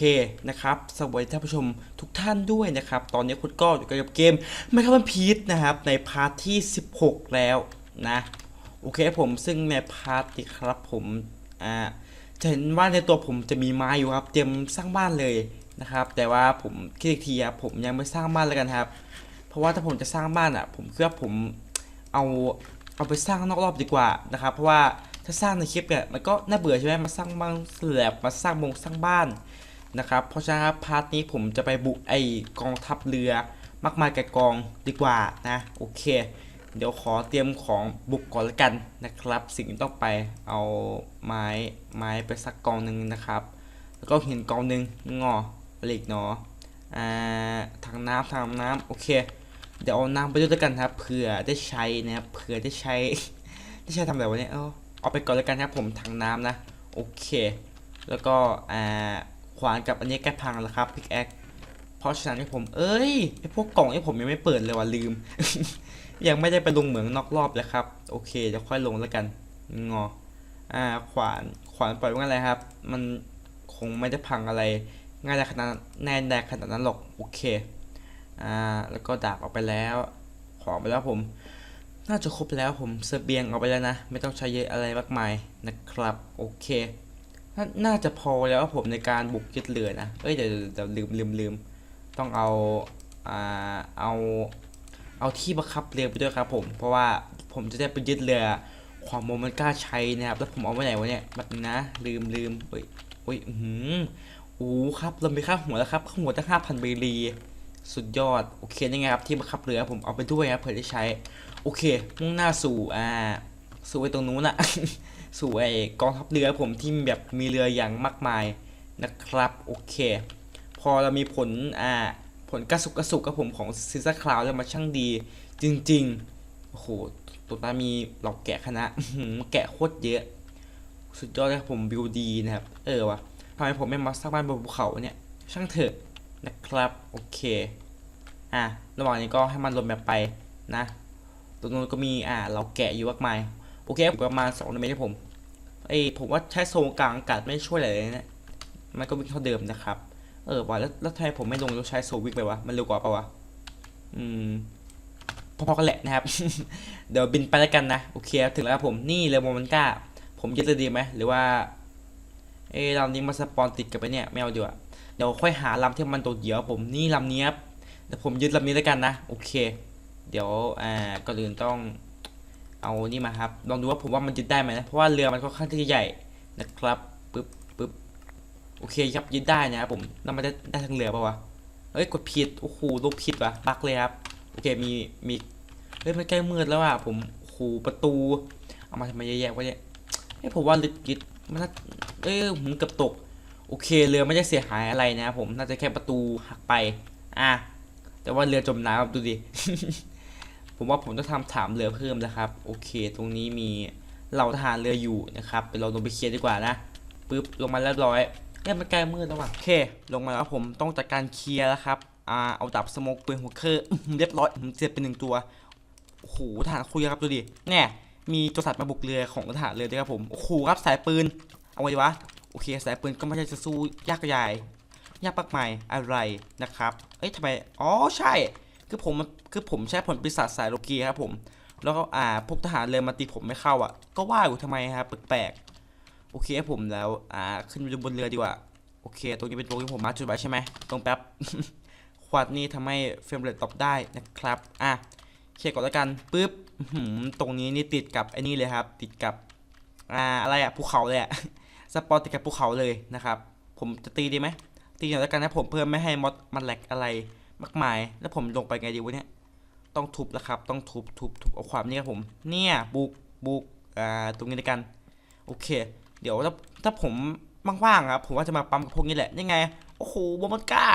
เคนะครับสวัสดีท่านผู้ชมทุกท่านด้วยนะครับ ตอนนี้คุณก็อยู่กับเกมไม่ครับมันพีทนะครับ ในพาร์ทที่ 16 แล้วนะ โอเคผมซึ่งในพาร์ทนี้ครับผมอ่าจะเห็นว่าในตัวผมจะมีไม้อยู่ครับ เตรียมสร้างบ้านเลยนะครับ แต่ว่าผมคิดอีกทีครับผมยังไม่สร้างบ้านแล้วกันครับ เพราะว่าถ้าผมจะสร้างบ้านอะ ผมคิดว่าผมเอาเอาไปสร้างนอกรอบดีกว่านะครับ เพราะว่าถ้าสร้างในคลิปเนี่ยมันก็น่าเบื่อใช่ไหมมาสร้างบ้านสลบมาสร้างบงสร้างบ้าน นะครับเพราะฉะนั้นพาร์ทนี้ผมจะไปบุกไอกองทัพเรือมากมายแก่กองดีกว่านะโอเค เดี๋ยวขอเตรียมของบุกก่อนละกันนะครับ สิ่งที่ต้องไปเอาไม้ไม้ไปสักกองหนึ่งนะครับ แล้วก็หินกองหนึ่งงอเหล็กเนาะอ่าทางน้ำทางน้ำโอเค เดี๋ยวเอาน้ำไปด้วยล้วกันครับเผื่อได้ใช้นะครับเผื่อได้ใช้ได้ใช้ทำอะไรวะเนี่ยเอาเอาไปก่อนล้วกันครับผมทางน้ำนะโอเค แล้วก็อ่า ขวานกับอันนี้แก้พังแล้วครับพิกแอคเพราะฉะนั้นผม เอ้ยไอพวกกล่องไอผมยังไม่เปิดเลยว่ะลืม ยังไม่ได้ไปลงเหมืองนอกรอบเลยครับ โอเคเดี๋ยวค่อยลงแล้วกันงออ่าขวานขวานปล่อยไว่าอะไรครับ มันคงไม่ได้พังอะไร ง่ายได้ขนาดแน่นได้ขนาดนั้นหรอกโอเคอ่าแล้วก็ดาบเอาไปแล้วของไปแล้วผม น่าจะครบแล้วผมเสบียงเอาไปแล้วนะ ไม่ต้องใช้เยอะอะไรมากมายนะครับ โอเค นน่าจะพอแล้วผมในการบุกยึดเรือนะ เอ้ยเดี๋ยวเดี๋ยวลืมลืมลืมต้องเอาอ่าเอาเอาที่บังคับเรือไปด้วยครับ ผม เพราะว่าผมจะได้ไปยึดเรือ ความโมมันกล้าใช้นะครับ แล้วผมเอาไว้ไหนวะเนี่ยแบบนี้นะลืมลืมเฮ้ยเฮ้ยอือหือโอ้ครับเรามีค่าหัวแล้วครับค่าหัวตั้งห้าพันเบรีสุดยอด โอเคยังไงครับที่บังคับเรือผมเอาไปด้วยครับเผื่อได้ใช้ โอเค มุ่งหน้าสู่อ่า สู่ไอ้ตรงนู้นอะ สู่ไอ้กองทัพเรือผมที่แบบมีเรืออย่างมากมายนะครับโอเค พอเรามีผลอ่าผลกระสุกกระสุกกับผมของซิซ่าคลาวแล้วมาช่างดี จริงๆโอ้โหตัวนั้นมีเหล่าแกะคณะแกะโคตรเยอะ สุดยอดเลยครับผมบิวดีนะครับ เออวะทำไมผมไม่มาสร้างบ้านบนภูเขาเนี่ย ช่างเถอะนะครับโอเคอะระหว่างนี้ก็ให้มันลงแบบไปนะตรงนู้นก็มีอ่าเราแกะอยู่มากมาย อเคผมประมาณ2เมตรที่ผมไอผมว่าใช้โซนกลางอากาศไม่ช่วยอะไรเลยนะมันก็วิ่งเท่าเดิมนะครับ เออว่ะแล้วแล้วทำไมผมไม่ลงแล้วใช้โซวิ่งไปวะมันเร็วกว่าปะวะอืมพอๆกันแหละนะครับ เดี๋ยวบินไปแล้วกันนะโอเคถึงแล้วครับผมนี่เรือโมมันก้า ผมยึดเลยดีไหมหรือว่าเอ้ลำนี้มาสปอนติดกับไปเนี่ยไม่เอาดีกว่าเดี๋ยวค่อยหาลำที่มันโดดเหยื่อผมนี่ลำนี้ครับเดี๋ยวผมยึดลำนี้แล้วกันนะโอเค เดี๋ยวอ่าก่อนอื่นต้อง เอานี่มาครับลองดูว่าผมว่ามันยึดได้ไหมนะเพราะว่าเรือมันค่อนข้างที่จะใหญ่นะครับปึ๊บปึ๊บโอเคครับยึดได้นะครับผมนั่นมันได้ได้ทั้งเรือปะวะเฮ้ยกดผิดโอ้โหลบผิดวะบักเลยครับโอเคมีมีเฮ้ยมันใกล้มืดแล้วอะผมโอ้โหประตู เอามาทำไมเยอะแยะวะเนี่ยเฮ้ยผมว่าลึกยึดมันน่าเอ้ยผมเกือบตกโอเคเรือไม่ได้เสียหายอะไรนะครับผมน่าจะแค่ประตูหักไป อะแต่ว่าเรือจมน้ำครับดูดิ ผมว่าผมต้องทำถามเรือเพิ่มแล้วครับ โอเค ตรงนี้มีเหล่าทหารเรืออยู่นะครับไปเราลงไปเคลียร์ดีกว่านะปึ๊บลงมาเรียบร้อยเอ้ยมันใกล้มืดแล้วว่ะโอเค ลงมาแล้วผมต้องจัดการเคลียร์แล้วครับอ่าเอาดับสโมกปืนหัวเครื่อเรียบร้อยผมเจ็บเป็นหนึ่งตัวโอ้โหทหารคุยครับดูดิแน่มีตัวสัตว์มาบุกเรือของทหารเรือด้วยครับผมโอ้โหครับสายปืนเอาไว้ดีวะโอเคสายปืนก็ไม่ใช่จะสู้ยากใหญ่ยากมากมายอะไรนะครับ เอ้ยทำไม อ๋อ ใช่ คือผมคือผมใช้ผลปีศาจสายโลกีครับผมแล้วก็อ่าพวกทหารเรือมาตีผมไม่เข้าอะ ก็ว่าอยู่ทำไมครับแปลกๆโอเคครับผมแล้วอ่าขึ้นไปบนเรือดีกว่าโอเค ตรงนี้เป็นตรงที่ผมมาจุดไว้ใช่ไหมตรงแป๊บควาดนี่ทำให้เฟรมเรทตกได้นะครับอะเช็คก่อนแล้วกันปึ๊บตรงนี้นี่ติดกับไอ้นี่เลยครับ ติดกับอ่าอะไรอะภูเขาเลยอะสปอร์ติดกับภูเขาเลยนะครับ ผมจะตีดีไหมตีหน่อยแล้วกันนะผมเพื่อไม่ให้มอดมันแหลกอะไร มากมาย แล้วผมลงไปไงดีวะเนี่ย ต้องทุบแล้วครับ ต้องทุบทุบทุบเอาความนี่ครับผม เนี่ยบุกบุกอ่าตรงนี้ด้วยกัน โอเค เดี๋ยวถ้าถ้าผมว่างๆครับ ผมว่าจะมาปั๊มกับพวกนี้แหละ ยังไง โอ้โหบอมันกล้า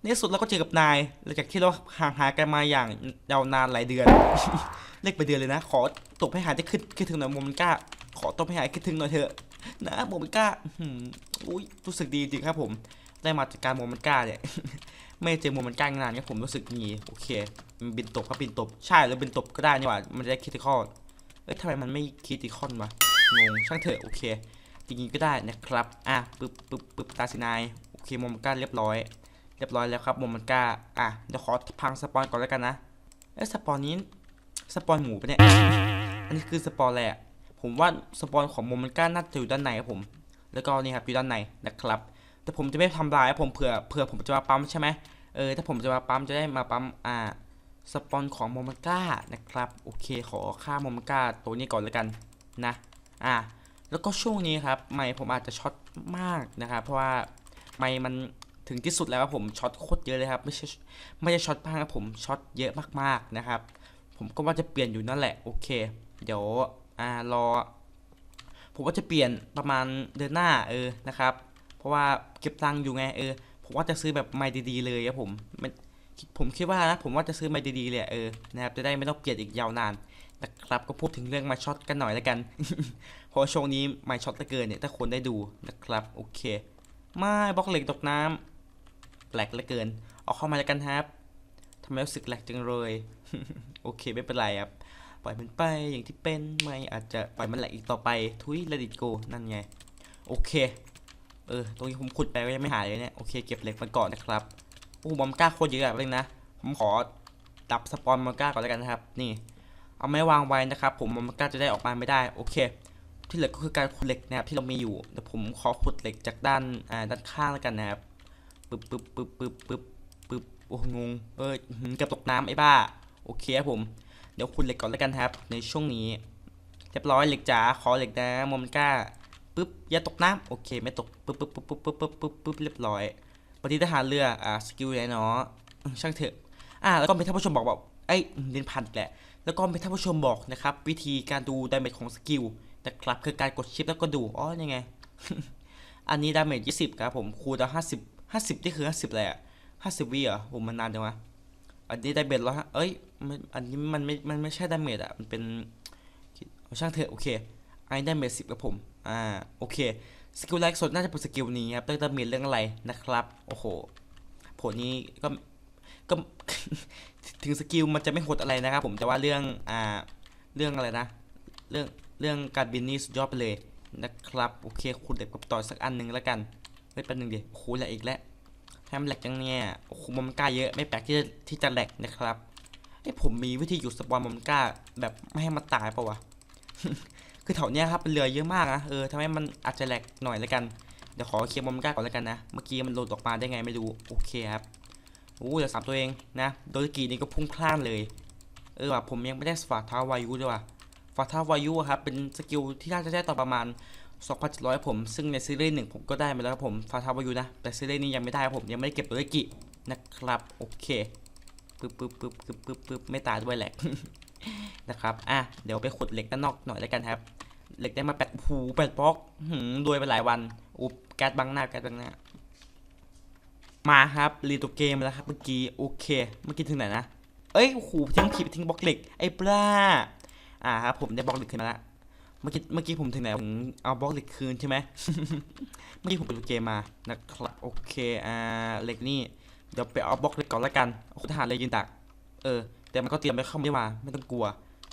ในที่สุดเราก็เจอกับนายหลังจากที่เราห่างหายกันมาอย่างยาวนานหลายเดือนเรียกไปเดือนเลยนะ ขอตบให้หายได้คิดคิดถึงหน่อยโมมันก้า ขอตบให้หายคิดถึงหน่อยเถอะ นะโมมันก้าอุ้ยรู้สึกดีจริงครับผม ได้มาจากการโมมันก้าเนี่ย ไม่เจอโมมันกล้างนานเนี่ยผมรู้สึกงี้โอเค มันบินตบครับบินตบ ใช่แล้วบินตบก็ได้นี่หว่า มันจะได้คิติคอลเอ้ยทำไมมันไม่คิติคอลวะงงช่างเถอะโอเคจริงๆก็ได้นะครับ อะปึ๊บปึ๊บปึ๊บตาสินายโอเคโมมันก้าเรียบร้อย เรียบร้อยแล้วครับโมมันก้าอะเดี๋ยวขอพังสปอนก่อนแล้วกันนะเอ้ยสปอนนี้สปอนหมูปะเนี่ยอันนี้คือสปอนอะไรอะผมว่าสปอนของโมมันก้าน่าจะอยู่ด้านในครับผม แล้วก็นี่ครับอยู่ด้านในนะครับแต่ผมจะไม่ทำลายผมเผื่อเผื่อผมจะมาปั๊มใช่ไหม เออถ้าผมจะมาปั๊มจะได้มาปั๊มอ่าสปอนของโมมก้านะครับโอเคขอค่าโมมก้าตัวนี้ก่อนแล้วกันนะอ่าแล้วก็ช่วงนี้ครับไม่ผมอาจจะช็อตมากนะครับเพราะว่าไม่มันถึงที่สุดแล้วครับผมช็อตโคตรเยอะเลยครับไม่ใช่ไม่ใช่ช็อตบ้างครับผมช็อตเยอะมากๆนะครับ ผมก็ว่าจะเปลี่ยนอยู่นั่นแหละโอเค เดี๋ยวอ่ารอ ผมว่าจะเปลี่ยนประมาณเดือนหน้าเออนะครับ เพราะว่าเก็บตังค์อยู่ไงเออ ผมว่าจะซื้อแบบไม่ดีๆเลยครับผมมันผมคิดว่านะผมว่าจะซื้อไม่ดีๆเลยเออนะครับจะได้ไม่ต้องเปลี่ยนอีกยาวนานนะครับก็พูดถึงเรื่องมาช็อตกันหน่อยแล้วกัน เพราะช่วงนี้ไม่ช็อตเหลือเกินเนี่ยถ้าคนได้ดูนะครับโอเคไม่บล็อกเหล็กตกน้ำแหลกเหลือเกิน เอาเข้ามาแล้วกันครับทำไมรู้สึกแหลกจังเลย โอเคไม่เป็นไรครับปล่อยมันไปอย่างที่เป็นไม่อาจจะปล่อยมันแหลกอีกต่อไปทุย let it go นั่นไง โอเค เออ ตรงนี้ผมขุดไปก็ยังไม่หายเลยเนี่ย โอเค เก็บเหล็กมาก่อนนะครับ โอ้บอมก้าโคตรเยอะเลยนะ ผมขอดับสปอนบอมก้าก่อนแล้วกันนะครับ นี่ เอาไม้วางไว้นะครับ ผมบอมก้าจะได้ออกมาไม่ได้ โอเค ที่เหลือก็คือการขุดเหล็กนะครับที่เรามีอยู่เดี๋ยวผมขอขุดเหล็กจากด้าน อ่า ด้านข้างแล้วกันนะครับ ปึ๊บปึ๊บปึ๊บปึ๊บปึ๊บปึ๊บ โอ้งง เออหือเกือบตกน้ำไอ้บ้า โอเคครับผม เดี๋ยวคุณเหล็กก่อนแล้วกันครับ ในช่วงนี้ เรียบร้อยเหล็กจ๋า ขอเหล็กนะโมมันก้า ปึ๊บอย่าตกน้ำโอเค ไม่ตกปึ๊บปึ๊บปึ๊บปึ๊บปึ๊บปึ๊บปึ๊บปึ๊บเรียบร้อยปฏิทหารเรืออ่าสกิลไหนเนาะอืมช่างเถอะอ่าแล้วก็มีท่านผู้ชมบอกบอกไอ้ยเรียนพันแหละ แล้วก็มีท่านผู้ชมบอกนะครับวิธีการดูดาเมจของสกิลนะครับคือการกดชิปแล้วก็ดูอ๋อยังไง อันนี้ดาเมจ20ครับผมคูลดาวน์50 50นี่คือ50อะไรอะ50วิเหรอผมมันนานจังวะอันนี้ดาเมจแล้วฮะเอ้ยมันอันนี้มันไม่มันไม่ใช่ดาเมจอะมันเป็นช่างเถอะโอเคอันนี้ดาเมจสิบกับผม อ่าโอเคสกิลแรกสุดน่าจะเป็นสกิลนี้ครับเรื่องดาเมจเรื่องอะไรนะครับโอ้โหผลนี้ก็ก็ถึงสกิลมันจะไม่โหดอะไรนะครับ ผมแต่ว่าเรื่องอ่าเรื่องอะไรนะ เรื่องเรื่องการบินนี่สุดยอดไปเลยนะครับโอเคคุณเด็กกับต่อสักอันหนึ่งแล้วกันไม่เป็นหนึ่งเดียวโอ้โหแหละอีกแล้วแฮมแหลกจังเนี่ยโอ้โหมันกล้าเยอะไม่แปลกที่จะที่จะแหลกนะครับไอ้ผมมีวิธีหยุดสปอนมันกล้าแบบไม่ให้มันตายปล่าวะ คือแถวเนี้ยครับเป็นเรือเยอะมากนะเออทำให้มันอาจจะแหลกหน่อยแล้วกันเดี๋ยวขอเคลียร์บอมก้าก่อนแล้วกันนะเมื่อกี้มันหลุดออกมาได้ไงไม่รู้โอเคครับโอ้เหลือสามตัวเองนะโดยกีนี่ก็พุ่งพล่านเลยเออว่ะผมยังไม่ได้ฝาเท้าวายุด้วยว่ะฝาเท้าวายุครับเป็นสกิลที่น่าจะได้ต่อประมาณ2,700 ผม ซึ่งในซีรีส์หนึ่งผมก็ได้มาแล้วครับผมฟาทาวายูนะ แต่ซีรีส์นี้ยังไม่ได้ผมยังไม่ได้เก็บตัวเลกินะครับ โอเคปึ๊บปึ๊บปึ๊บปึ๊บปึ๊บปึ๊บไม่ตายด้วยแหละ นะครับอะเดี๋ยวไปขุดเหล็กด้านนอกหน่อยแล้วกันครับ เหล็กได้มาแปดหูแปดบล็อกหืมรวยไปหลายวันอุบแก๊สบังหน้าแก๊สบังหน้า มาครับรีตัวเกมแล้วครับเมื่อกี้โอเค เมื่อกี้ถึงไหนนะเอ้ยโอ้โหทิ้งผิดทิ้งบล็อกเหล็กไอ้ปลาอ่าครับผมได้บล็อกเหล็กขึ้นมาแล้วเมื่อกี้เมื่อกี้ผมถึงไหนผมเอาบล็อกเหล็กคืนใช่ไหมเมื่อกี้ผมไปดูเกมมานะครับโอเคอ่าเหล็กนี่เดี๋ยวไปเอาบล็อกเหล็กก่อนละกันโอ้โหทหารเลยยืนดัก เออ แต่มันก็เตรียมไปเข้าไม่มาไม่ต้องกลัว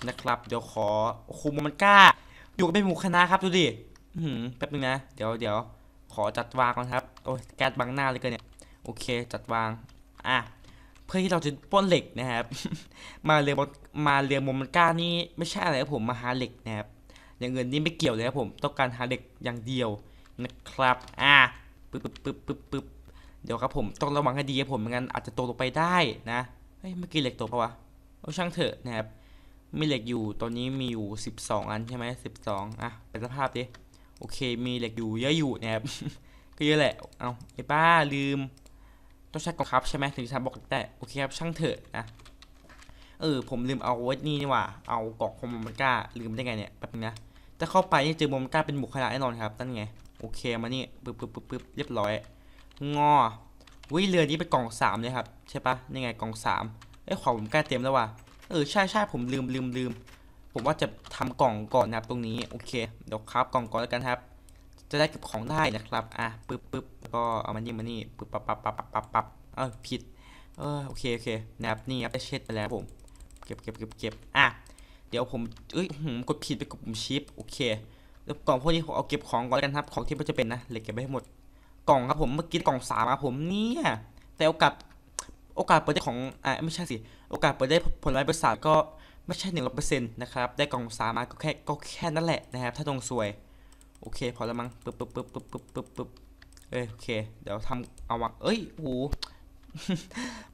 นะครับ เดี๋ยวขอโอ้โหมันกล้า อยู่กับเป็นหมู่คณะครับดูดิหือแป๊บนึงนะ เดี๋ยวเดี๋ยวขอจัดวางก่อนครับ โอ้ยแก๊สบังหน้าเลยเกินเนี่ย โอเค จัดวาง อะ เพื่อที่เราจะป้นเหล็กนะครับ มาเรียงมาเรียงมมันก้านี่ไม่ใช่อะไรครับผม มาหาเหล็กนะครับ อย่างเงินนี่ไม่เกี่ยวเลยครับผม ต้องการหาเหล็กอย่างเดียวนะครับ อะปึ๊บปึ๊บปึ๊บปึ๊บปึ๊บเดี๋ยวครับผม ต้องระวังให้ดีครับผมไม่งั้นอาจจะตกลงไปได้นะ เฮ้ย เมื่อกี้เหล็กตกปะวะ เอาช่างเถอะนะครับ มีเหล็กอยู่ตอนนี้มีอยู่ 12 อันใช่ไหม12อะเป็นสภาพดิโอเค มีเหล็กอยู่เยอะอยู่นะครับก็เยอะแหละเอาไอ้บ้าลืม ต้องใช้กองทัพใช่ไหมถึงจะบอกได้โอเคครับช่างเถอะนะเออผมลืมเอาไว้นี่นี่ว่าเอากล่องคอมมันก้าลืมได้ไงเนี่ยแป๊บนึงนะถ้าเข้าไปนี่เจอโมมันก้าเป็นหมู่คณะแน่นอนครับนั่นไงโอเคมานี่ปึ๊บปึ๊บปึ๊บปึ๊บเรียบร้อยงอวิเรือนี้เป็นกล่องสามเลยครับใช่ปะนี่ไงกล่องสามเอ้ของผมใกล้เต็มแล้วว่ะ เออใช่ใช่ผมลืมลืมลืมผมว่าจะทำกล่องก่อนนะครับตรงนี้โอเคเดี๋ยวครับกล่องก่อนแล้วกันครับ จะได้เก็บของได้นะครับอะปึ๊บปึ๊บแล้วก็เอามานี่มานี่ปึ๊บปั๊บปั๊บปั๊บปั๊บปั๊บป๊บเออผิดเออโอเคโอเคนะครับนี่ครับได้เช็ดไปแล้วผมเก็บเก็บเก็บเก็บอะเดี๋ยวผมเอ้ยหืมกดผิดไปกดปุ่มชิปโอเคแล้วกล่องพวกนี้ผมเอาเก็บของก่อนแล้วกันครับของที่ไม่จะเป็นนะเหล็กเก็บไว้ให้หมด กล่องครับผมเมื่อกี้กล่องสามครับผมเนี่ยแต่โอากาส โอกาสเปิดได้ของอ่าไม่ใช่สิ โอกาสเปิดได้ผลไม้ประสาทก็ไม่ใช่หนึ่งร้อยเปอร์เซ็นต์นะครับ ได้กล่องสามาก็แค่ก็แค่นั่นแหละนะครับ ถ้าดวงสวย โอเค พอแล้วมั้งปึ๊บปึ๊บปึ๊บปึ๊บปึ๊บปึ๊บปึ๊บเอ้ยโอเค เดี๋ยวทำเอาวะเอ้ยโอ้โห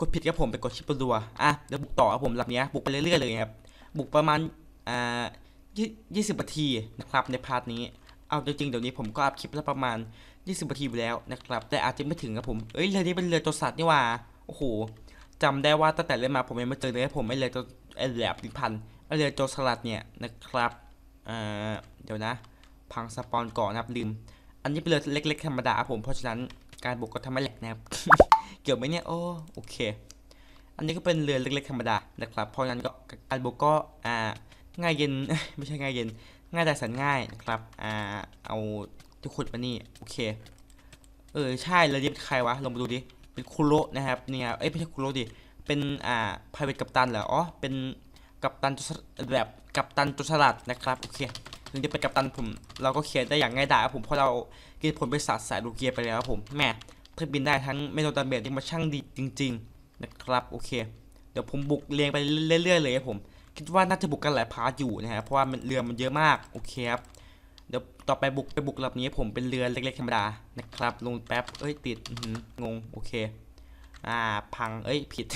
กดผิดครับผมไปกดชิปตัวอะเดี๋ยวบุกต่อครับผมหลำเนี้ยบุกไปเรื่อยๆเลยครับบุกประมาณอ่ายี่สิบนาทีนะครับในพาร์ทนี้เอาจริงๆเดี๋ยวนี้ผมก็อัพคลิปแล้วประมาณ 20นาทีไปแล้วนะครับ แต่อาจจะไม่ถึงครับผม เอ้ยเรือนี้เป็นเรือตัวสัตว์นี่ว่า โอ้โหจำได้ว่าตั้งแต่เล่นมาผมยังไม่เจอเลยผมไม่เรือตัวไอแหลบดิพันไอเรือตัวสลัดเนี่ยนะครับอ่าเดี๋ยวนะ พังสปอนก่อนนะครับลืม อันนี้เป็นเรือเล็ก ๆ ธรรมดาผมเพราะฉะนั้นการบุกก็ทำให้แหลกนะครับเกี่ยวไหมเนี่ยโอ้โอเค อันนี้ก็เป็นเรือเล็ก ๆ ธรรมดานะครับ เพราะฉะนั้นก็การบุกก็อ่าง่ายเย็นไม่ใช่ง่ายเย็น ง่ายแต่สันง่ายนะครับอ่าเอาทุกคนมานี่โอเคเออใช่แล้วนี่เป็นใครวะลองมาดูดิ เป็นคุโระนะครับเนี่ยเอ้ยไม่ใช่คุโระดิเป็นอ่าพายเวทกัปตันเหรออ๋อเป็นกัปตันแบบกัปตันตัวฉลาดนะครับโอเคถึงจะเป็นกัปตันผมเราก็เขียนได้อย่างง่ายดายครับผมเพราะเรากินผลไปศาสตร์สายลูเกียไปแล้วครับผมแหม่ถ้าบินได้ทั้งไม่โดนดาเมจนี่มาช่างดีจริง ๆนะครับโอเค เดี๋ยวผมบุกเรียงไปเรื่อยๆเลยครับผมคิดว่าน่าจะบุกกันหลายพาร์ทอยู่นะครับเพราะว่ามันเรือมันเยอะมากโอเคครับ เดี๋ยวต่อไปบุกไปบุกลำนี้ผมเป็นเรือเล็กๆธรรมดานะครับ ลงแป๊บเอ้ยติดงงโอเค อ่าพังเอ้ยผิด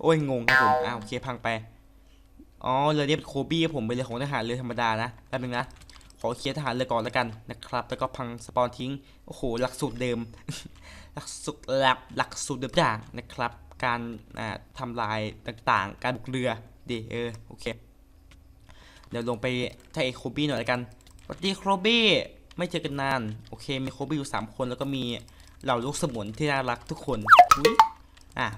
โอ้ยงงครับผมอ่าโอเคพังไปอ๋อเรือนี้เป็นโคบี้ผมเป็นเรือของทหารเรือธรรมดานะแป๊บนึงนะขอเคลียร์ทหารเรือก่อนแล้วกันนะครับ แล้วก็พังสปอนทิ้งโอ้โหหลักสูตรเดิม หลักสูตรหลักหลักสูตรเดิมทุกอย่างนะครับ การอ่าทำลายต่างๆ การบุกเรือดีเออโอเคเดี๋ยวลงไปใช้โคบี้หน่อยแล้วกัน วัสดีโคบี้ไม่เจอกันนาน โอเค มีโคบี้อยู่3คนแล้วก็มีเหล่าลูกสมุนที่น่ารักทุกคนอุ๊ยอะ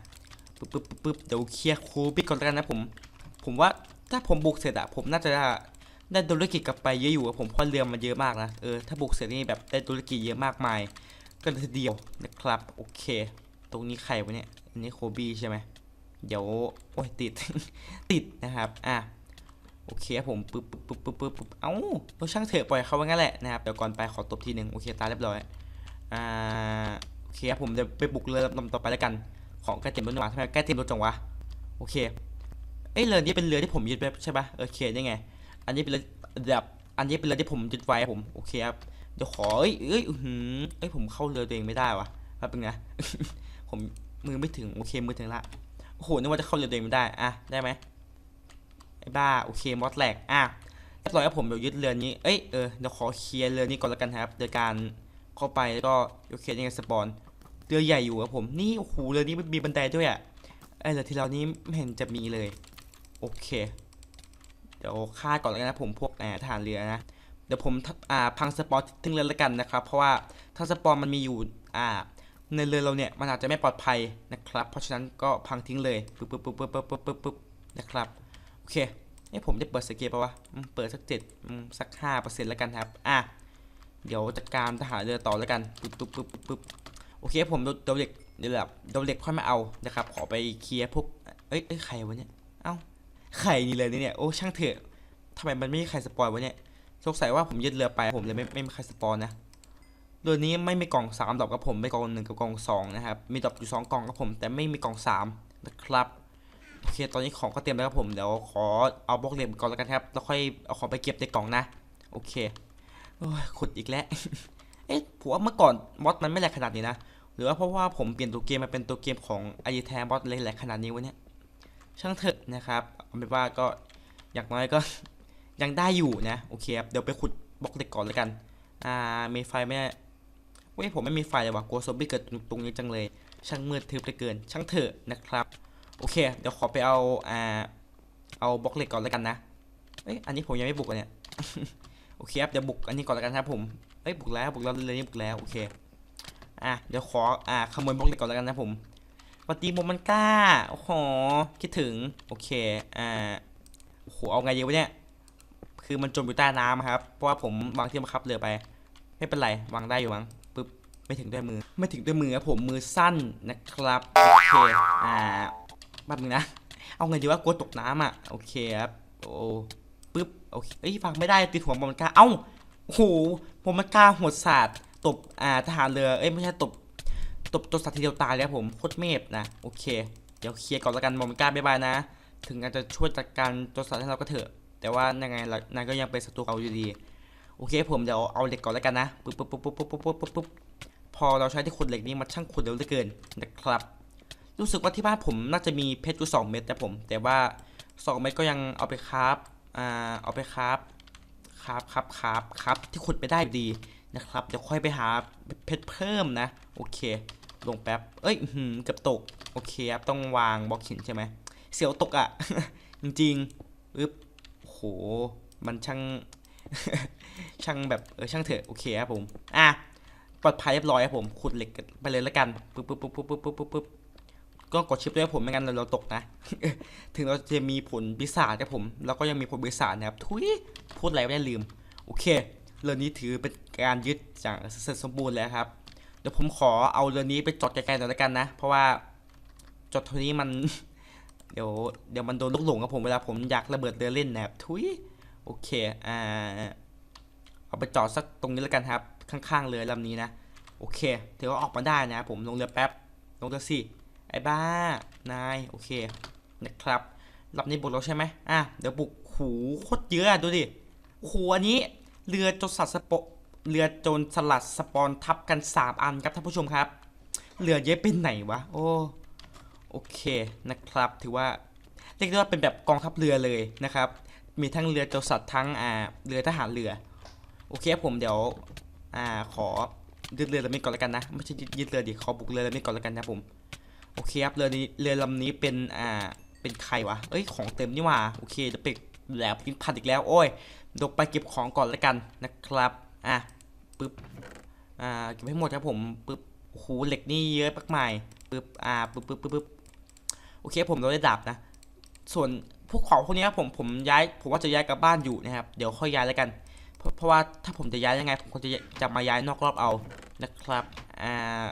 ปึ๊บปึ๊บปึ๊บเดี๋ยวเคลียร์โคบี้ก่อนแล้วกันนะผม ผมว่าถ้าผมบุกเสร็จอะผมน่าจะได้ธุรกิจกลับไปเยอะอยู่อะผมเพราะเรือมันเยอะมากนะเออถ้าบุกเสร็จนี่แบบได้ธุรกิจเยอะมากมายก็เลยทีเดียวนะครับโอเค ตรงนี้ใครวะเนี่ยอันนี้โคบี้ใช่ไหมเดี๋ยวโอ้ยติดติดนะครับอะ โอเคครับผมปึ๊บปึ๊บปึ๊บปึ๊บปึ๊บเอ้าเราช่างเถอะปล่อยเขาไว้งั้นแหละนะครับเดี๋ยวก่อนไปขอตบทีหนึ่งโอเคตายเรียบร้อยอ่าโอเคครับผมจะไปบุกเรือลำต่อไปแล้วกัน ของใกล้เต็มรถหวานทำไมใกล้เต็มรถจังวะโอเคเอ้เรือนี้เป็นเรือที่ผมยึดไว้ใช่ปะโอเคได้ไง อันนี้เป็นเรือแบบอันนี้เป็นเรือที่ผมยึดไว้ผมโอเคครับเดี๋ยวขอเอ้ยเอ้ยอือหือเอ้ยผมเข้าเรือตัวเองไม่ได้วะแป๊บนึงนะผมมือไม่ถึงโอเคมือถึงละโอ้โหนึกว่าจะเข้าเรือตัวเองไม่ได้อะได้ไหม ไอ้บ้าโอเคมอสแหลกอะเรียบร้อยครับผมเดี๋ยวยึดเรือนี้ เอ้ยเออเดี๋ยวขอเคลียร์เรือนี้ก่อนล้วกันครับโดยการเข้าไปแล้วก็โอเคยังไงสปอนเรือใหญ่อยู่ครับผมนี่โอ้โหเรือนี้มันมีบันไดด้วยอะไอ้เรือที่เรานี้ไม่เห็นจะมีเลยโอเค เดี๋ยวฆ่าก่อนแล้วกันนะผมพวกแอบทหารเรือนะเดี๋ยวผมทอ่าพังสปอนทิ้งเรือล้วกันนะครับเพราะว่าถ้าสปอนมันมีอยู่อ่าในเรือเราเนี่ยมันอาจจะไม่ปลอดภัยนะครับ เพราะฉะนั้นก็พังทิ้งเลยปึ๊บปึ๊บปึ๊บปึ๊บปึ๊บปึ๊บปึ๊บนะครับ เคเอ้ผมได้เปิดสเกลปะวะเปิดสักเจ็ดสักห้าเปอร์เซ็นต์แล้วกันครับ อะ เดี๋ยวจัดการทหารเรือต่อแล้วกันปึ๊บปึ๊บปึ๊บปึ๊บโอเคผมเดี๋ยวเด็กเดี๋ยวแบบเดี๋ยวเด็กค่อยมาเอานะครับ ขอไปเคลียร์พวกเอ้ยเอ้ยใครวะเนี่ย เอ้า ใครนี่เลยเนี่ย โอ้ช่างเถอะทำไมมันไม่มีใครสปอยวะเนี่ย สงสัยว่าผมยึดเรือไป ผมเลยไม่ไม่มีใครสปอนนะ เรือนี้ไม่มีกล่องสามดอกกับผม ไม่กล่องหนึ่งกับกล่องสองนะครับ มีดอกอยู่สองกล่องกับผม แต่ไม่มีกล่องสามนะครับ โอเคตอนนี้ของก็เตรียมแล้วครับผมเดี๋ยวขอเอาบล็อกเหล็กก่อนแล้วกันครับแล้วค่อยเอาของไปเก็บในกล่องนะโอเคโอ้ยขุดอีกแล้วเอ๊ะผมว่าเมื่อก่อนมอสมันไม่แหลกขนาดนี้นะหรือว่าเพราะว่าผมเปลี่ยนตัวเกมมาเป็นตัวเกมของไอแทนมอสเลยแหลกขนาดนี้วะเนี่ยช่างเถอะนะครับเอาเป็นว่าก็อย่างน้อยก็ยังได้อยู่นะโอเคครับเดี๋ยวไปขุดบล็อกเหล็กก่อนแล้วกันอ่ามีไฟไหมเว้ยผมไม่มีไฟเลยว่ะกลัวซอมบี้เกิดตรงนี้จังเลย ช่างมืดทึบเหลือเกิน ช่างเถอะนะครับ โอเค เดี๋ยวขอไปเอาอ่าเอาบล็อกเหล็กก่อนแล้วกันนะเอ้ยอันนี้ผมยังไม่บุกอะเนี่ยโอเคครับเดี๋ยวบุกอันนี้ก่อนแล้วกันครับผมเอ้ยบุกแล้วบุกแล้วเลยนี่บุกแล้วโอเคอะเดี๋ยวขออ่าขโมยบล็อกเหล็กก่อนแล้วกันนะผมสวัสดีโมมันก้าโอ้โหคิดถึงโอเคอ่าโอ้โหเอาไงดีวะเนี่ยคือมันจมอยู่ใต้น้ำครับเพราะว่าผมวางที่บังคับเรือไป ไม่เป็นไรวางได้อยู่มั้งปึ๊บไม่ถึงด้วยมือ ไม่ถึงด้วยมือครับผมมือสั้นนะครับโอเคอ่า บบนึงนะ เอาเงินดีว่ากลัวตกน้ำอะ โอเคครับโอ้ปึ๊บโอเคเอ้ยฟังไม่ได้ติดหัวบอมกาเอ้าโอ้โหบอมกาหัวศาสตร์ตบอ่าทหารเรือเอ้ยไม่ใช่ตบตบตัวสัตว์ทีเดียวตายแล้วผมโคตรเมฟนะโอเค เดี๋ยวเคลียร์ก่อนละกันบอมกาบายบายนะ ถึงอาจจะช่วยจัดการตัวสัตว์ให้เราก็เถอะ แต่ว่ายังไงนายก็ยังเป็นศัตรูเขาอยู่ดีโอเคผมเดี๋ยวเอาเหล็กก่อนแล้วกันนะปุ๊บปุ๊บปุ๊บปุ๊บปุ๊บปุ๊บปุ๊บพอเราใช้ที่ขุดเหล็กนี้มันช่างขุดเร็วเหลือเกินนะครับ รู้สึกว่าที่บ้านผมน่าจะมีเพชรอยู่สองเม็ดแต่ผม แต่ว่าสองเม็ดก็ยังเอาไปคราฟอ่าเอาไปคราฟคราฟครับคราฟครับที่ขุดไปได้ดีนะครับเดี๋ยวค่อยไปหาเพชรเพิ่มนะ โอเค ลงแป๊บ เอ้ยเกือบตก โอเคครับต้องวางบล็อกหินใช่ไหมเสียวตกอะ่ะ จริงๆอึ๊บโห มันช่างช่างแบบเออช่างเถอะโอเคครับผม อะปลอดภัยเรียบร้อยครับผมขุดเหล็กไปเลยแล้วกันปุ๊บปุ๊บปึ๊บปึ๊บปึ๊บปึ๊บ ก็กดชิปด้วยผมไม่งั้นเราตกนะ ถึงเราจะมีผลปีศาจครับผมเราก็ยังมีผลปีศาจนะครับ ทุยพูดอะไรไม่ได้ลืม โอเค เรื่องนี้ถือเป็นการยึดอย่างเสร็จสมบูรณ์แล้วครับ เดี๋ยวผมขอเอาเรือนี้ไปจอดไกลๆหน่อยแล้วกันนะ เพราะว่าจอดเท่านี้มัน เดี๋ยวเดี๋ยวมันโดนลูกหลงครับผมเวลาผมอยากระเบิดเรือเล่นนะครับ ทุยโอเค อ่า เอาไปจอดสักตรงนี้แล้วกันครับ ข้างๆเรือลำนี้นะ โอเค ถือว่าออกมาได้นะผมลงเรือแป๊บ ลงเรือสิ ไอ้บ้า นาย โอเค นะครับลำนี้บุกเราใช่ไหมอะ เดี๋ยวบุกหูโคตรเยอะดูดิโอ้โหอันนี้ เรือโจรสัตว์สปอเรือโจรสลัดสปอนทับกันสามอันครับท่านผู้ชมครับ เรือเยอะเป็นไหนวะ โอ้ โอเคนะครับ ถือว่าเรียกได้ว่าเป็นแบบกองทัพเรือเลยนะครับ มีทั้งเรือโจรสัตว์ทั้งอ่าเรือทหารเรือ โอเคผมเดี๋ยวอ่าขอยึดเรือลำนี้ก่อนแล้วกันนะ ไม่ใช่ยึดยึดเรือดิขอบุกเรือลำนี้ก่อนแล้วกันนะผม โอเคครับเรือนี้เรือลำนี้เป็นอ่าเป็นใครวะเอ้ยของเต็มนี่ว่าโอเคเดี๋ยวไปแหลบพิงพันอีกแล้วโอ้ยเดี๋ยวไปเก็บของก่อนแล้วกันนะครับอะปึ๊บอ่าเก็บให้หมดครับผมปึ๊บโอ้โหเหล็กนี่เยอะมากมายปึ๊บอ่าปึ๊บปึ๊บปึ๊บโอเคผมเราได้ดาบนะ ส่วนพวกของพวกนี้ครับผมผมย้ายผมว่าจะย้ายกลับบ้านอยู่นะครับเดี๋ยวค่อยย้ายแล้วกัน เพราะเพราะว่าถ้าผมจะย้ายยังไงผมก็จะจะมาย้ายนอกรอบเอานะครับอ่า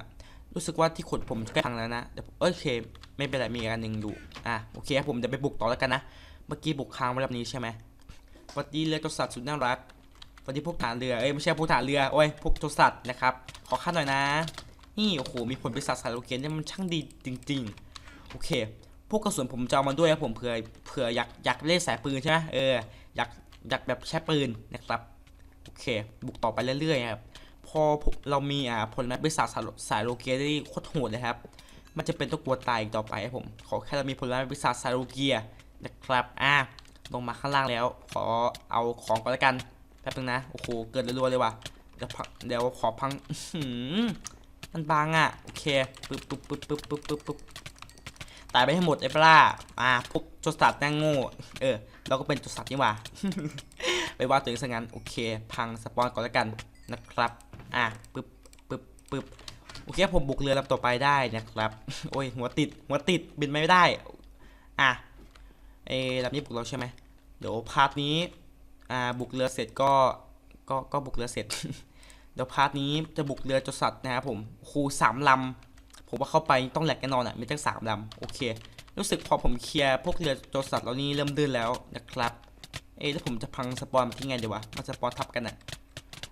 รู้สึกว่าที่ขุดผมใกล้พังแล้วนะเดี๋ยวโอเค ไม่เป็นไรมีอีกอันหนึ่งดูอะโอเคครับผมจะไปบุกต่อแล้วกันนะเมื่อกี้บุกค้างไว้แบบนี้ใช่ไหมสวัสดีเรือตัวสัตว์สุดน่ารักสวัสดีพวกฐานเรือเอ้ยไม่ใช่พวกฐานเรือโอ้ยพวกตัวสัตว์นะครับขอขั้นหน่อยนะนี่โอ้โหมีผลปีศาจสายโลเกนเนี่ยมันช่างดีจริง ๆ โอเค พวกกระสุนผมจะเอามาด้วยครับผมเผื่อเผื่ออยากอยากเล่นสายปืนใช่ไหมเอออยากอยากแบบใช้ปืนนะครับโอเค บุกต่อไปเรื่อยๆครับ พอเรามีอ่าผลไม้ปีศาจสายสายโลเกียได้โคตรโหดเลยครับ มันจะเป็นตัวกลัวตายอีกต่อไปครับผม ขอแค่เรามีผลไม้ปีศาจสายโลเกียนะครับ อะลงมาข้างล่างแล้ว ขอเอาของก่อนล้วกัน แป๊บนึงนะ โอ้โห เกิดรัวๆเลยว่ะ เดี๋ยวเดี๋ยวขอพังมันบางอะ โอเค ปึ๊บปึ๊บปึ๊บปึ๊บปึ๊บปึ๊บปึ๊บตายไปให้หมดไอ้ปลาอ่าพวกจดสัตว์แน่งโง่ เออ เราก็เป็นจดสัตว์นี่ว่า ไปว่าตัวเองซะงั้น โอเค พังสปอนก่อนล้วกันนะครับ อะปึ๊บปึ๊บปึ๊บโอเคผมบุกเรือลำต่อไปได้นะครับ โอ้ยหัวติดหัวติดบินไม่ได้ อะเออลำนี้บุกเราใช่ไหมเดี๋ยวพาร์ทนี้อ่าบุกเรือเสร็จก็ก็ก็บุกเรือเสร็จ เดี๋ยวพาร์ทนี้จะบุกเรือจสัตว์นะครับผมครูสามลำผมว่าเข้าไปต้องแหลกแน่นอนอะมีตั้งสามลำโอเค รู้สึกพอผมเคลียร์พวกเรือโจรสัตว์เหล่านี้เริ่มดื้นแล้วนะครับ เอ๊แล้วผมจะพังสปอนมันที่ไงเดี๋ยววะมาสปอนทับกันอะ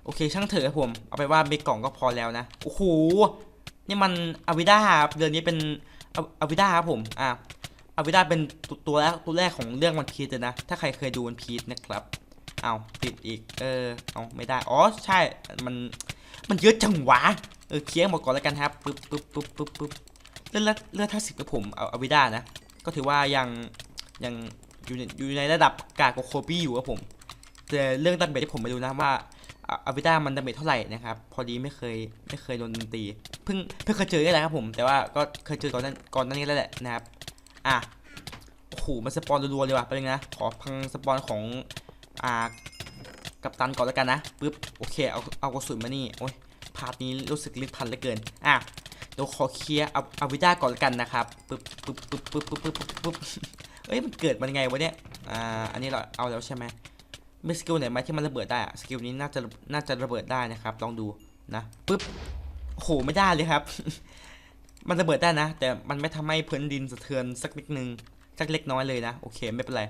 โอเคช่างเถอะครับผม เอาไปว่าเบกล่องก็พอแล้วนะ โอ้โห นี่มันอวิด้าครับเรือนี้เป็นอวิด้าครับผม อะอวิด้าเป็นตัวตัวแรกตัวแรกของเรื่องวันพีซเลยนะ ถ้าใครเคยดูวันพีซนะครับ เอาติดอีก เออ เอาไม่ได้ อ๋อ ใช่ มัน มันเยอะจังวะ เออเคลียร์หมดก่อนแล้วกันครับ ปึ๊บปึ๊บปึ๊บปึ๊บปึ๊บเลือดเลือดเลือดท่าสิบกับผม เอาอวิด้านะ ก็ถือว่ายัง ยังอยู่ในอยู่ในระดับกากกว่าโคบี้อยู่ครับผม แต่เรื่องดันเบทที่ผมไม่รู้นะว่า อาวิด้ามันดันเบทเท่าไหร่นะครับพอดีไม่เคยไม่เคยโดนตีเพิ่งเพิ่งเคยเจอนี่แหละครับผมแต่ว่าก็เคยเจอก่อนนั้นก่อนนั้นนี้แล้วแหละนะครับอะโอ้โหมันสปอนรัวๆเลยว่ะไปเลยนะขอพังสปอนของอ่ากัปตันก่อนแล้วกันนะปึ๊บโอเคเอาเอากระสุนมานี่โอ้ยพาร์ทนี้รู้สึกลึกพันเหลือเกินอะเดี๋ยวขอเคลียร์เอาวิด้าก่อนแล้วกันนะครับปึ๊บปึ๊บปึ๊บปึ๊บปึ๊บปึ๊บปึ๊บปึ๊บเอ้ยมันเกิดมันไงวะเนี่ยอ่าอันนี้เราเอาแล้วใช่ไหม มีสกิลไหนไหมที่มันระเบิดได้อะสกิลนี้น่าจะน่าจะระเบิดได้นะครับ ลองดูนะปึ๊บโอ้โหไม่ได้เลยครับ มันระเบิดได้นะ แต่มันไม่ทำให้พื้นดินสะเทือนสักนิดนึงสักเล็กน้อยเลยนะ โอเคไม่เป็นไร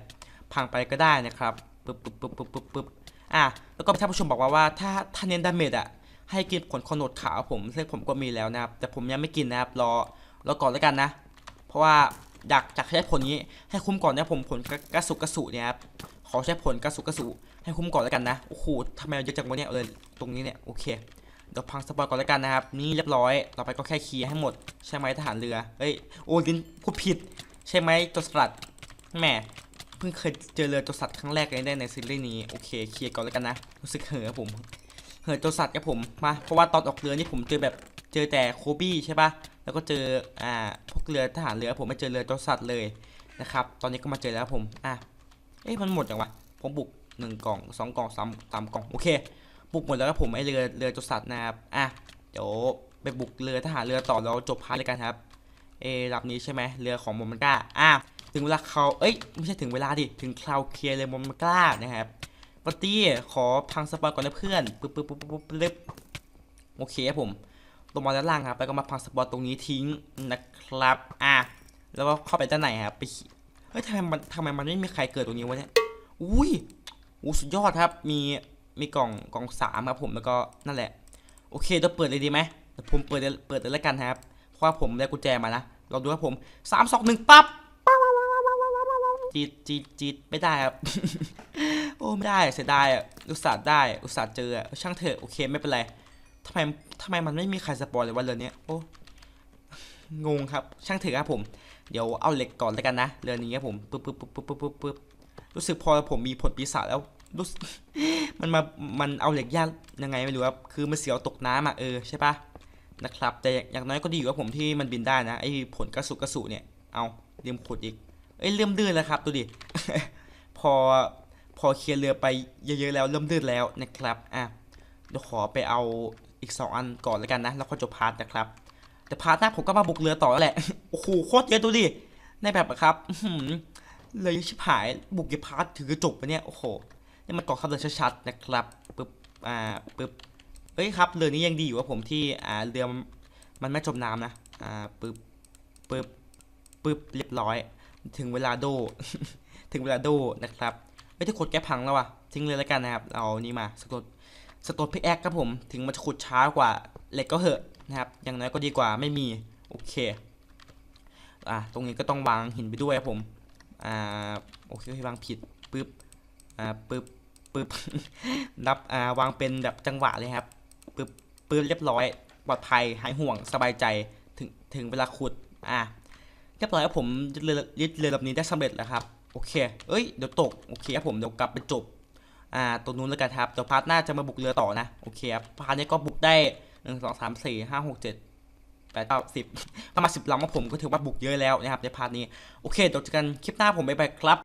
พังไปก็ได้นะครับปึ๊บปึ๊บปึ๊บปึ๊บปึ๊บปึ๊บอะแล้วก็ท่านผู้ชมบอกว่าว่าถ้าถ้าเน้นดาเมจอะให้กินผลขนดขาวผมซึ่งผมก็มีแล้วนะครับ แต่ผมยังไม่กินนะครับรอรอก่อนแล้วกันนะ เพราะว่า อยากอยากใช้ผลนี้ให้คุ้มก่อนนะผมผลกระสุกกระสุเนี่ยครับขอใช้ผลกระสุกกระสุให้คุ้มก่อนแล้วกันนะโอ้โหทำไมเยอะจังวะเนี่ยเลยตรงนี้เนี่ยโอเคเดี๋ยวพังสปอยก่อนแล้วกันนะครับนี่เรียบร้อย ต่อไปก็แค่เคลียร์ให้หมดใช่ไหมทหารเรือเอ้ยโอ้ลินพูดผิด ใช่ไหมตัวสลัดแหมเพิ่งเคยเจอเรือตัวสัตว์ครั้งแรกเลยได้ในซีรีส์นี้โอเคเคลียร์ก่อนแล้วกันนะรู้สึกเห่อผมเห่อตัวสัตว์ครับผมมาเพราะว่าตอนออกเรือนี่ผมเจอแบบ จอแต่โคบี้ใช่ปะแล้วก็เจออ่าพวกเรือทหารเรือผมไม่เจอเรือตัวสัตว์เลยนะครับ ตอนนี้ก็มาเจอแล้วผม อะ เอ๊ะมันหมดยังวะ ผมบุกหนึ่งกล่องสองกล่องสามสามกล่องโอเค บุกหมดแล้วครับผมไอเรือเรือตัวสัตว์นะครับ อะ เดี๋ยวไปบุกเรือทหารเรือต่อแล้วจบพาร์ทเลยกันครับ เอลำนี้ใช่ไหมเรือของโมมันก้า อะ ถึงเวลาเขาเอ้ย ไม่ใช่ถึงเวลาดิ ถึงคราวเคลียร์เลยโมมันก้านะครับปาร์ตี้ขอพังสปอยก่อนนะเพื่อน ปึ๊บปึ๊บปึ๊บปึ๊บปึ๊บโอเคครับผม ลงมาด้านล่างครับ แล้วก็มาพังสปอตตรงนี้ทิ้งนะครับ อะ แล้วก็เข้าไปด้านในครับ ไป เฮ้ยทำไมมันทำไมมันไม่มีใครเกิดตรงนี้วะเนี่ย อุ้ยอู้สุดยอดครับ มี มีกล่อง กล่องสามครับผม แล้วก็นั่นแหละ โอเคเดี๋ยวเปิดเลยดีไหมผมเปิดเปิดเลยแล้วกันครับ เพราะว่าผมได้กุญแจมานะลองดูครับผมสามสองหนึ่งปั๊บจีดจีดจีดไม่ได้ครับ โอ้ไม่ได้เสียดายอุตส่าห์ได้ อุตส่าห์เจอ ช่างเถอะโอเคไม่เป็นไรทำไม ทำไมมันไม่มีใครสปอยเลยว่าเรือนี้โอ้งงครับ ช่างเถอะครับผม เดี๋ยวเอาเหล็กก่อนแล้วกันนะเรือนี้ครับผมปึ๊บปึ๊บปึ๊บปึ๊บปึ๊บปึ๊บรู้สึกพอผมมีผลปีศาจแล้วรู้สึกมันมา มันเอาเหล็กยากยังไงไม่รู้ครับ คือมันเสียวตกน้ำอะเออใช่ปะนะครับ แต่อย่างน้อยก็ดีอยู่ว่าผมที่มันบินได้นะไอ้ผลกระสุกระสุเนี่ย เอาเรียมขุดอีก เอ้ยเริ่มดื้อแล้วครับดูดิ พอพอเคลียร์เรือไปเยอะๆแล้วเริ่มดื้อแล้วนะครับ อะเดี๋ยวขอไปเอา อีกสองอันก่อนแล้วกันนะ แล้วก็จบพาร์ทนะครับ แต่พาร์ทหน้าผมก็มาบุกเรือต่อแล้วแหละ โอ้โหโคตรเยอะดูดิ ในแบบอะครับเลยชิบหายบุกกี่พาร์ทถือจะจบปเนี่ย โอ้โห นี่มันกองทัพเรือชัดๆนะครับปึ๊บ อ่าปึ๊บ เอ้ยครับเรือนี้ยังดีอยู่ว่าผมที่ อ่า เรือมันมันไม่จมน้ำนะ อ่าปึ๊บปึ๊บปึ๊บ เรียบร้อย ถึงเวลาโด ถึงเวลาโดนะครับไม่ได้ขุดแก้พังแล้วว่ะทิ้งเลยแล้วกันนะครับ เอานี่มาสกด สโตนพิกแอคครับผม ถึงมันจะขุดช้ากว่าเหล็กก็เหอะนะครับ อย่างน้อยก็ดีกว่าไม่มี โอเค อะ ตรงนี้ก็ต้องวางหินไปด้วยครับผม อ่า โอเควางผิดปึ๊บ อ่า ปึ๊บ ปึ๊บ นับ อ่า วางเป็นแบบจังหวะเลยครับ ปึ๊บ ปึ๊บเรียบร้อย ปลอดภัย หายห่วง สบายใจ ถึง ถึงเวลาขุด อะ เรียบร้อยครับผมยึดเรือยึดเรือลำนี้ได้สำเร็จแล้วครับ โอเค เอ้ย เดี๋ยวตก โอเคครับผม เดี๋ยวกลับไปจบ อ่าตรงนู้นแล้วกันครับเดี๋ยวพาร์ทหน้าจะมาบุกเรือต่อนะโอเคครับพาร์ทนี้ก็บุกได้หนึ่งสองสามสี่ห้าหกเจ็ดแปดเก้าสิบประมาณสิบลำของผมก็ถือว่าบุกเยอะแล้วนะครับในพาร์ทนี้โอเคเดี๋ยวเจอกันคลิปหน้าผมไปไปครับ